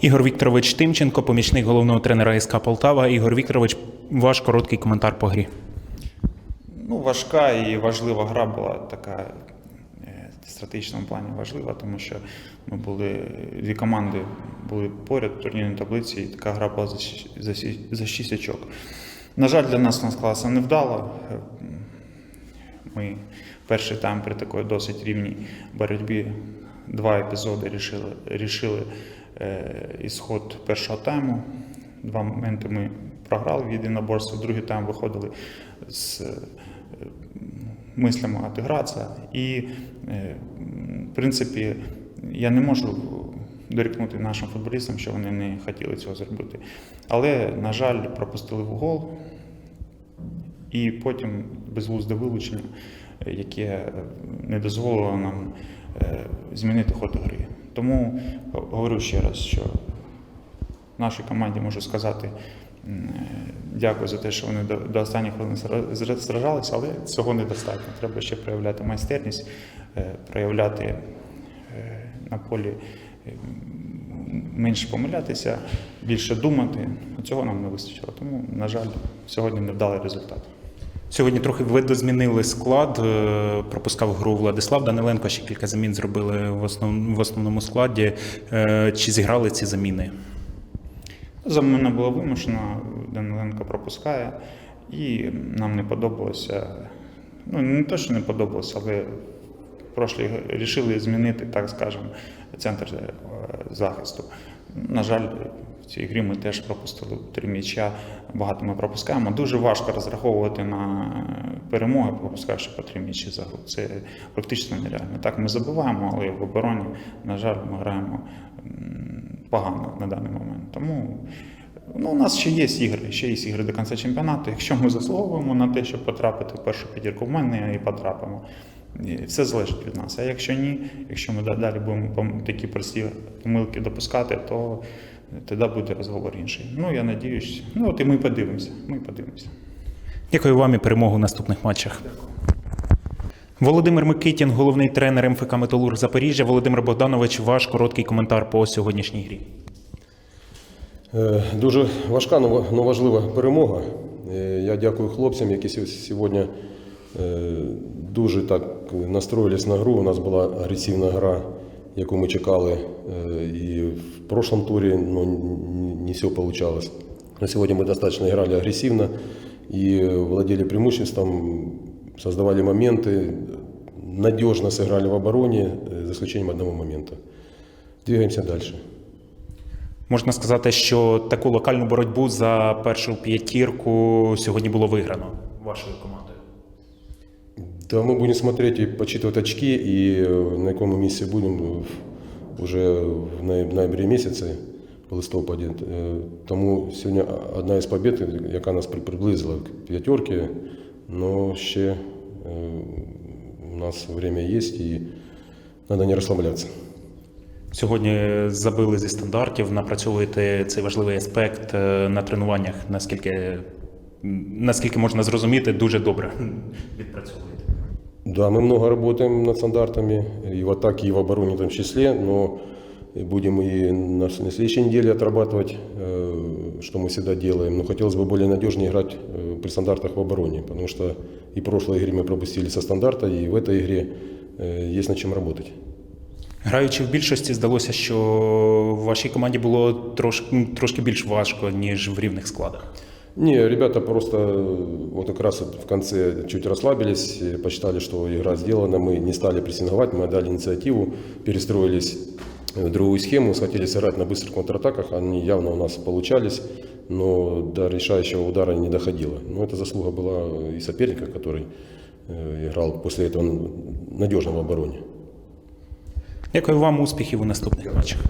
Ігор Вікторович Тимченко, помічник головного тренера СК Полтава. Ігор Вікторович, ваш короткий коментар по грі. Ну, важка і важлива гра була така е, в стратегічному плані важлива, тому що ми були дві команди були поряд в турнірній таблиці, і така гра була за, за, за 6 очок. На жаль, для нас вона склалася невдало. Ми перший тайм при такій досить рівній боротьбі два епізоди рішили, рішили ісход першого тайму. Два моменти ми програли в єдиноборстві, другий тайм виходили з е, мислями отигратися. І, е, в принципі, я не можу дорікнути нашим футболістам, що вони не хотіли цього зробити. Але, на жаль, пропустили в гол. І потім безглузде вилучення, е, яке е, не дозволило нам е, змінити ход гри. Тому говорю ще раз, що нашій команді можу сказати дякую за те, що вони до, останніх хвилин сражалися, але цього недостатньо. Треба ще проявляти майстерність, е, проявляти е, на полі е, менше помилятися, більше думати. Цього нам не вистачило. Тому, на жаль, сьогодні невдалий результат. Сьогодні трохи видозмінили склад. е, Пропускав гру Владислав Даниленко. Ще кілька замін зробили в, основ, в основному складі. Е, Чи зіграли ці заміни? За мене було вимушено, Даниленко пропускає, і нам не подобалося. Ну, не те, що не подобалося, але в прошлій вирішили змінити, так скажемо, центр е, захисту. На жаль, цій грі ми теж пропустили три м'яча, багато ми пропускаємо. Дуже важко розраховувати на перемоги, пропускаючи по три м'ячі за гру. Це практично нереально. Так, ми забуваємо, але в обороні, на жаль, ми граємо погано на даний момент. Тому ну, у нас ще є ігри, ще є ігри до кінця чемпіонату. Якщо ми заслуговуємо на те, щоб потрапити в першу п'ятірку, в мене і потрапимо. Все залежить від нас. А якщо ні, якщо ми далі будемо такі прості помилки допускати, то тоді буде розговор інший. Ну я надіюсь. Ну от і ми подивимося. Ми подивимося. Дякую вам і перемогу в наступних матчах. Володимир Микитін, головний тренер МФК Металург Запоріжжя. Володимир Богданович, ваш короткий коментар по сьогоднішній грі. Е, Дуже важка, але важлива перемога. Е, Я дякую хлопцям, які сьогодні е, дуже так настроїлись на гру. У нас була агресивна гра, яку ми чекали. Е, І в прошлом турі ну, н- не все получалось. Но сегодня мы достаточно играли агрессивно и владели преимуществом, создавали моменты, надежно сыграли в обороне, э, за исключением одного момента. Двигаемся дальше. Можна сказати, що таку локальну боротьбу за першу п'ятірку сьогодні було виграно вашою командою. Да, мы будем смотреть и подсчитывать очки, и э, на каком мы месте будем э, в- уже в ноя- ноябре месяце, в листопаді. Е, Тому сьогодні одна із побед, яка нас при- приблизила к п'ятерки, але ще е, у нас время є і треба не розслаблятися. Сьогодні забили зі стандартів, напрацьовуєте цей важливий аспект е, на тренуваннях, наскільки, наскільки можна зрозуміти, дуже добре відпрацьовуєте. Да, мы много работаем над стандартами, и в атаке, и в обороне в том числе, но будем и на, на следующей неделе отрабатывать, э, что мы всегда делаем. Но хотелось бы более надежнее играть э, при стандартах в обороне, потому что и в прошлой игре мы пропустили со стандарта, и в этой игре э, есть над чем работать. Граючи в більшості, здалося, що в вашій команді було трошки, трошки більш важко, ніж в рівних складах. Не, ребята просто э, вот как раз в конце чуть расслабились, посчитали, что игра сделана, мы не стали прессинговать, мы отдали инициативу, перестроились в другую схему, схватили сыграть на быстрых контратаках, они явно у нас получались, но до решающего удара не доходило. Но это заслуга была и соперника, который э, играл после этого надежно в обороне. Дякую вам, успіхів у наступних матчах.